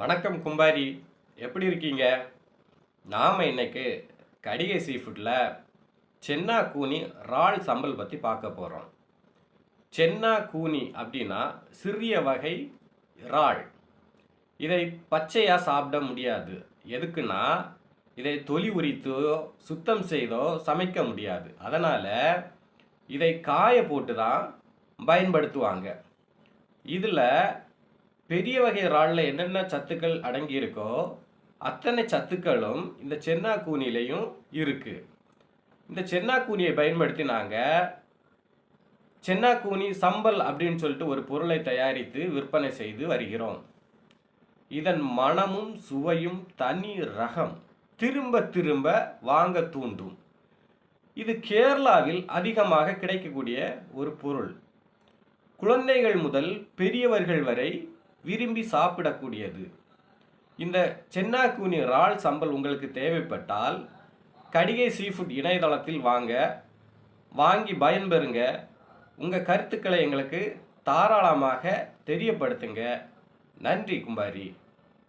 வணக்கம் கும்பாரி. எப்படி இருக்கீங்க? நாம் இன்னைக்கு கடிகை சீ ஃபுட்டில் சென்னா கூனி இறால் சம்பல் பற்றி பார்க்க போகிறோம் சென்னா கூனி அப்படின்னா சிறிய வகை இறால். இதை பச்சையாக சாப்பிட முடியாது. எதுக்குன்னா இதை தொலி உரித்தோ சுத்தம் செய்தோ சமைக்க முடியாது. அதனால் இதை காய போட்டு தான் பயன்படுத்துவாங்க. இதில் பெரிய வகை இறாலில் என்னென்ன சத்துக்கள் அடங்கியிருக்கோ அத்தனை சத்துக்களும் இந்த சென்னா கூனிலையும் இருக்குது இந்த சென்னா கூனியை பயன்படுத்தி நாங்கள் சென்னா கூனி சம்பல் அப்படின்னு சொல்லிட்டு ஒரு பொருளை தயாரித்து விற்பனை செய்து வருகிறோம். இதன் மனமும் சுவையும் தனி ரகம். திரும்ப திரும்ப வாங்க தூண்டும். இது கேரளாவில் அதிகமாக கிடைக்கக்கூடிய ஒரு பொருள். குழந்தைகள் முதல் பெரியவர்கள் வரை விரும்பி சாப்பிடக்கூடியது. இந்த சென்னாக்கூனி இறால் சம்பல் உங்களுக்கு தேவைப்பட்டால் கடிகை சீஃபுட் இணையதளத்தில் வாங்க வாங்கி பயன்பெறுங்க. உங்கள் கருத்துக்களை எங்களுக்கு தாராளமாக தெரியப்படுத்துங்க. நன்றி கும்பாரி.